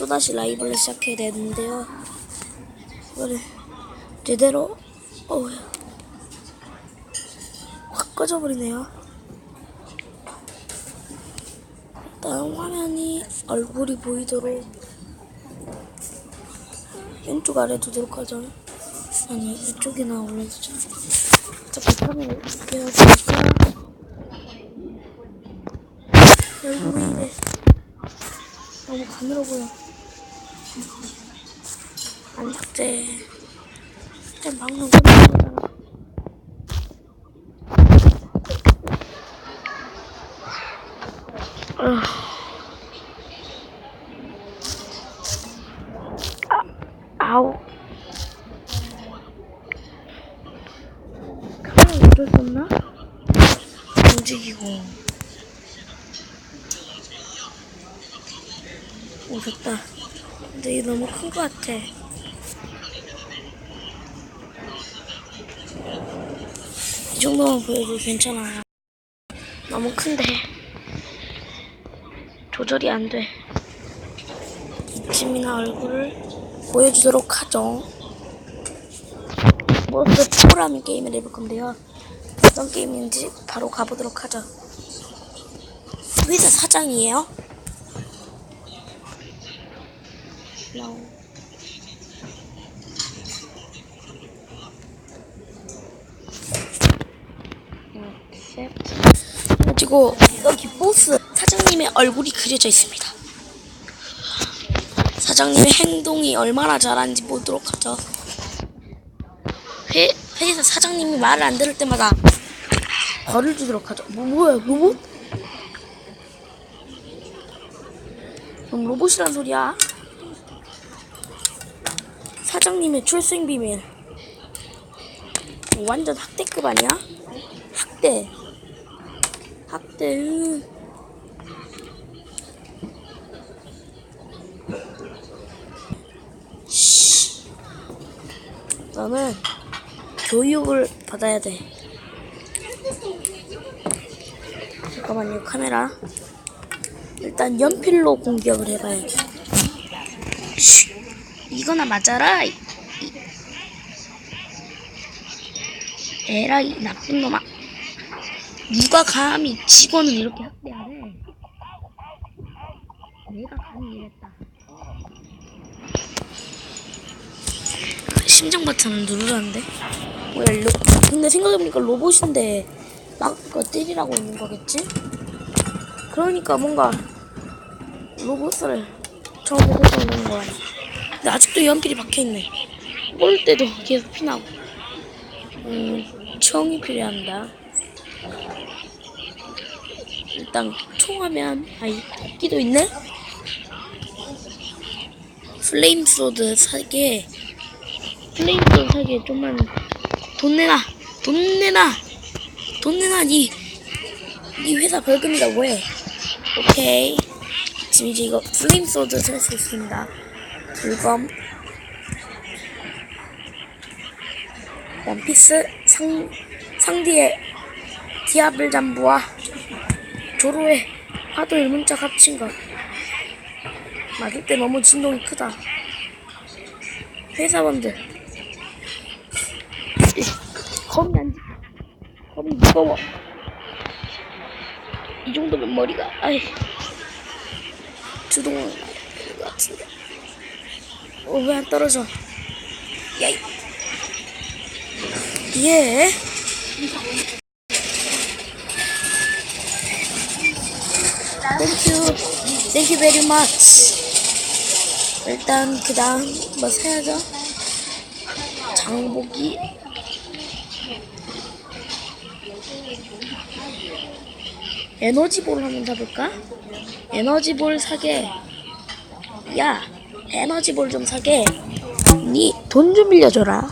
또다시 라이브를 시작해야 되는데요. 이거를 제대로 어우 확 꺼져버리네요. 일단 화면이 얼굴이 보이도록 왼쪽 아래 두도록 하죠. 아니 이쪽이나 올려주죠. 자, 바탕을 어떻게 해야 될까? 얼굴이. 너무 가늘어 보여. 안 삭제. 일단 방금 끝난 거잖아. 아. 아, 아우. 카메라 수 없나? 움직이고. 오, 됐다. 근데 이게 너무 큰 것 같아. 이 정도만 보여도 괜찮아. 너무 큰데. 조절이 안 돼. 이쯤이나 얼굴을 보여주도록 하죠. 모두 프로라는 게임을 해볼 건데요. 어떤 게임인지 바로 가보도록 하죠. 회사 사장이에요. No. 그리고 여기 보스 사장님의 얼굴이 그려져 있습니다. 사장님의 행동이 얼마나 잘하는지 보도록 하죠. 회, 회사 사장님이 말을 안 들을 때마다 벌을 주도록 하죠. 뭐, 뭐야, 로봇? 그럼 로봇이란 소리야? 사장님의 출생 비밀. 완전 학대급 아니야? 학대. 학대. 너는 교육을 받아야 돼. 잠깐만요, 카메라. 일단 연필로 공격을 해봐요. 쉿. 이거나 맞아라. 이- 이- 에라 이 나쁜 놈아. 누가 감히 직원을 이렇게 학대하래? 내가 감히 이랬다. 심장 버튼을 누르라는데? 뭐야, 로, 근데 생각해보니까 로봇인데 막 때리라고 있는 거겠지? 그러니까 뭔가 로봇을 처음 보고 있는 거야. 근데 아직도 연필이 박혀있네. 올 때도 계속 피나고. 음, 총이 필요합니다. 일단 총하면 아이 토끼도 있네. 플레임 소드 사게 플레임 소드 사게 좀만 돈 내놔 돈 내놔 돈 내놔 니, 니 회사 벌금이다 뭐해 오케이 지금 이제 이거 플레임 소드 살 수 있습니다 물검 원피스 상 상디의 디아블 잠부와 조로의 하도 일문자 합친 것. 맞을 때 너무 진동이 크다. 회사원들. 이, 검이 안, 검이 무거워. 이 정도면 머리가, 아이, 것 같은데. 어, 왜 안 떨어져? 야이. 예. 땡큐 땡큐 베리 마치 일단 그 다음 뭐 사야죠 장보기 에너지볼 한번 사볼까? 에너지볼 사게 야 에너지볼 좀 사게 니 돈 좀 빌려줘라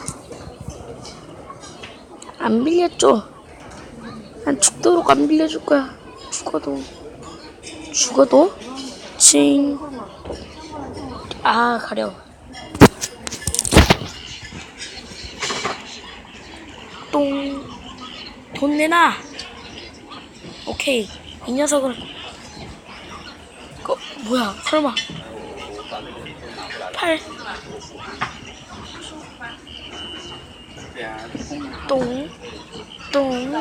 안 빌렸죠 난 죽도록 안 빌려줄 거야 죽어도 죽어도 칭. 아 가려. 똥. 돈 내놔. 오케이. 이 녀석은. 어, 뭐야? 설마. 팔. 똥, 똥,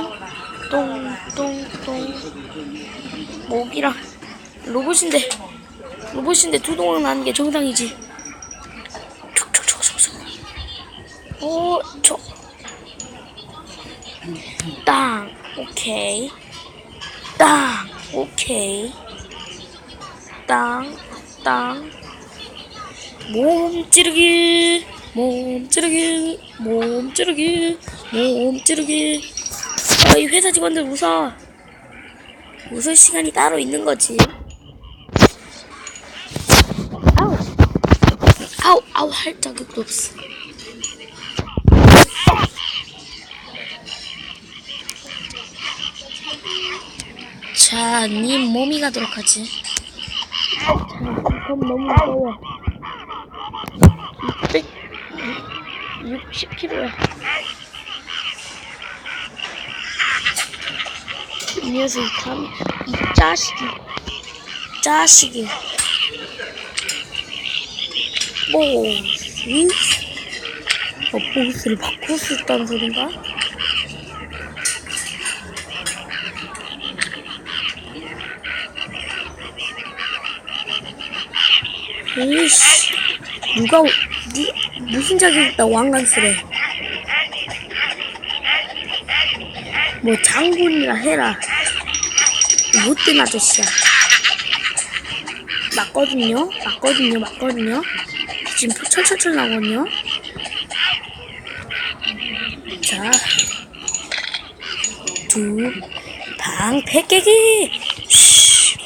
똥, 똥, 똥. 목이랑 로봇인데, 로봇인데 두 동안 나는 게 정상이지. 촉촉촉촉촉. 오, 촉. 땅, 오케이. 땅, 오케이. 땅, 땅. 몸 찌르기, 몸 찌르기, 몸 찌르기, 몸 찌르기. 아, 이 회사 직원들 웃어. 웃을 시간이 따로 있는 거지. 아우, 아우, 아우, 할 자격도 없어. 자, 네 몸이 가도록 하지. 자, 그럼 너무 무거워. 60kg야. 이 녀석이 감히, 이 자식이, 자식이. 보스? 어, 보스를 바꿀 수 있다는 소린가? 에이씨, 누가, 니, 무슨 자격 있다, 왕관쓰래. 뭐, 장군이라 해라. 못된 아저씨야. 맞거든요? 맞거든요? 맞거든요? 지금 철철철 나거든요? 자, 두, 방 패 깨기! 쉬.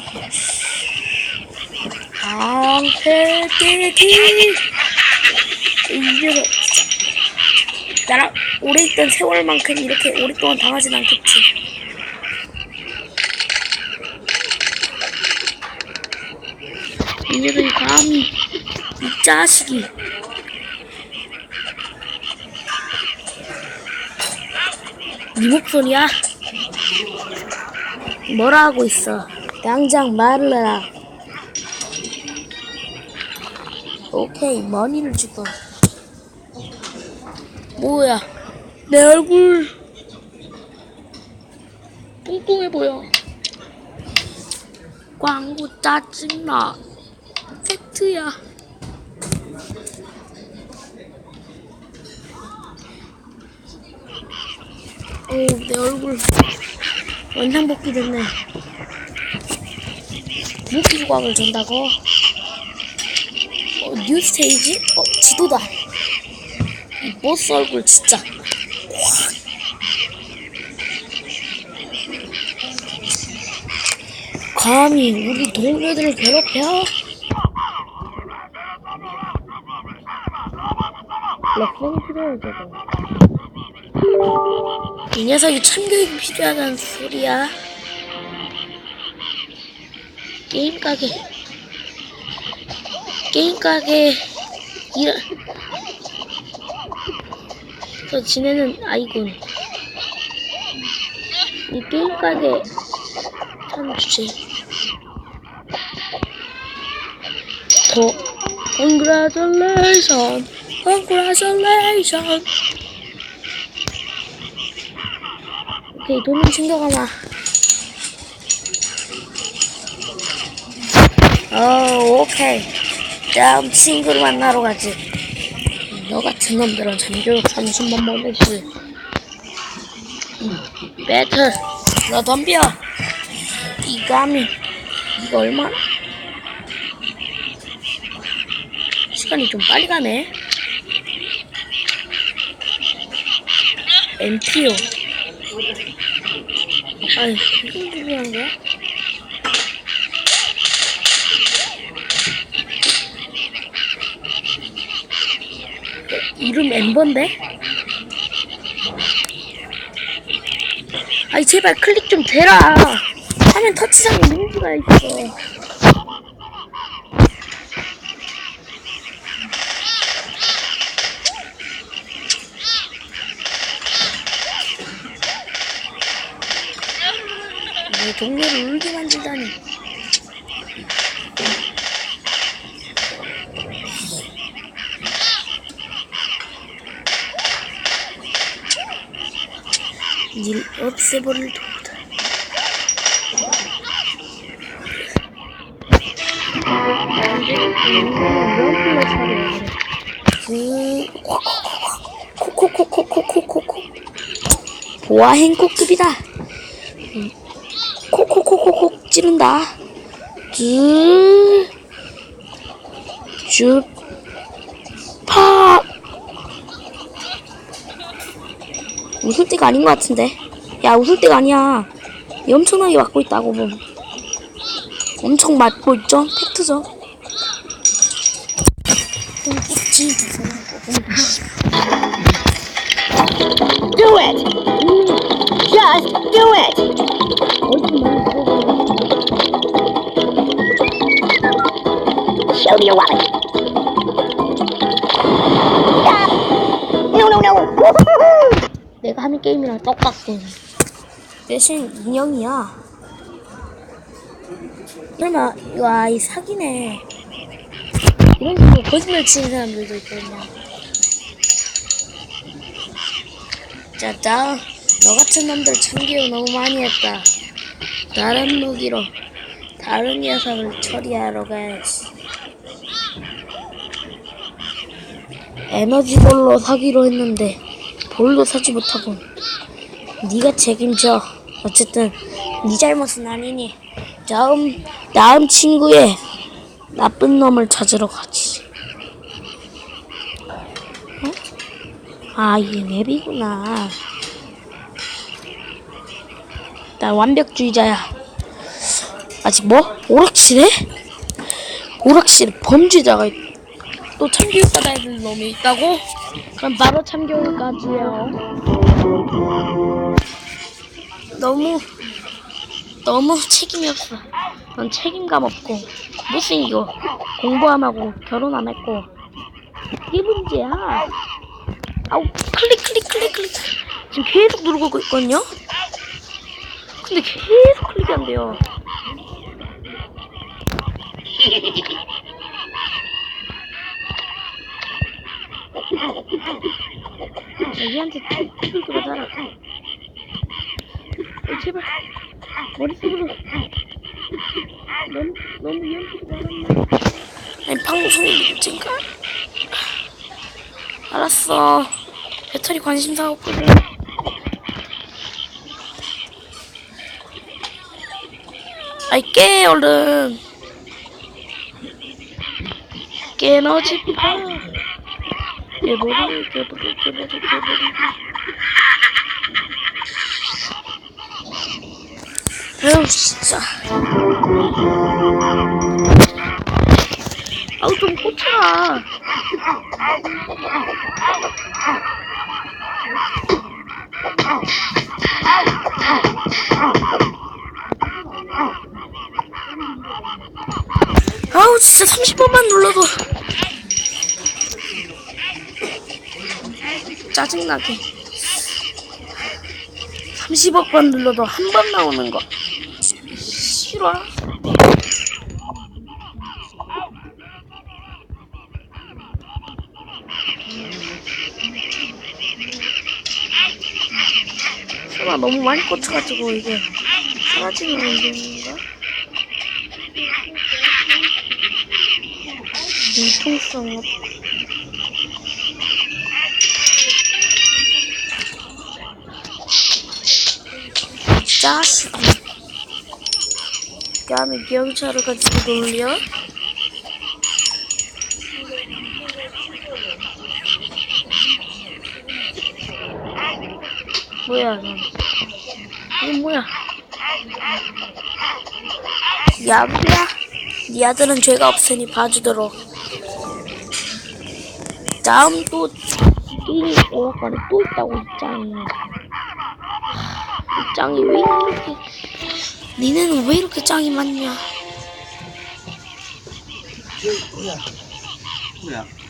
방패 깨기! 이제는 나랑 오래 있던 세월만큼 이렇게 오랫동안 당하진 않겠지. 이 녀석이 감히 이 자식이 네 목소리야? 뭐라 하고 있어? 당장 말을 해라. 오케이, 머니를 주고. 뭐야? 내 얼굴 뚱뚱해 보여. 광고 짜증나. 팩트야. 오, 내 얼굴 원상 복귀 됐네. 무기 조각을 준다고? 어, 뉴 스테이지? 어, 지도다. 이 보스 얼굴 진짜. 확. 감히 우리 동료들을 괴롭혀? 필요해 저거. 이 녀석이 참교육이 필요하다는 소리야. 게임 가게. 게임 가게 저 지내는 아이군. 이 게임 가게 참 주지. 더, congratulation, congratulation. 오케이, 돈은 챙겨가마. 어, 오케이. 다음 친구를 만나러 가지. 너 같은 놈들은 잠교육 30만 보내줄. 배틀, 너 덤벼. 이 감이, 이거 얼마? 시간이 좀 빨리 가네. MPO. 아이, 무슨 소리 하는 거야? 이름 엠버인데? 아이 제발 클릭 좀 되라. 화면 터치상에 민지가 있어. 내 동료를 울게 만들다니 닐 없애버릴 도다. 코코코코코코코코 보아 행코급이다. 음. 코코코코코 찌른다. 쭉, 쭉, 파. 웃을 때가 아닌 것 같은데. 야, 웃을 때가 아니야. 얘 엄청나게 맞고 있다고 뭐. 엄청 맞고 있죠? 팩트죠? 꽁꽁지 Do it! Just do it! 내가 하는 게임이랑 똑같군. 대신 인형이야. 그러면 와이 사기네. 이런 식으로 거짓말 치는 사람들도 있거든요. 자, 자, 너 같은 놈들 참기를 너무 많이 했다. 다른 무기로 다른 녀석을 처리하러 가야지. 에너지볼로 사기로 했는데 볼도 사지 못하고 네가 책임져. 어쨌든 네 잘못은 아니니 다음 다음 친구의 나쁜 놈을 찾으러 가지. 어? 아 이게 맵이구나. 나 완벽주의자야. 아직 뭐? 오락실에? 오락실에 범죄자가 있... 또 참교육 받아야 될 놈이 있다고? 그럼 바로 참교육까지요. 너무 너무 책임이 없어. 넌 책임감 없고 못생기고 공부 안 하고 결혼 안 했고 이게 문제야. 아우 클릭 클릭 클릭 클릭 지금 계속 누르고 있거든요. 근데 계속 클릭이 안 돼요. 자, 얘한테 좀 하자. 어, 제발. 머릿속으로. 너무, 너무 위험하지 말았나? 아니, 방송이 문제인가? 알았어. 배터리 관심사 없거든. 아이, 깨, 얼른. 깨너지 파. 깨버리, 깨버리, 깨버리, 깨버리. 아유 진짜 아우 좀 꽂혀라 아우 진짜 30번만 눌러도 짜증나게 30억 번 눌러도 한 번 나오는 거 싫어. 설마 너무 많이 꽂혀가지고 이게 사라지는 문제인가? 융통성 없. 짜식. 다음에 경찰을 가지고 놀려. 뭐야, 넌. 이게 뭐야? 야구야. 네 아들은 죄가 없으니 봐주도록. 다음 또 게임 오락관에 또 있다고 입장이. 입장이 왜 이렇게? 니네는 왜 이렇게 짱이 많냐? 뭐야? 뭐야?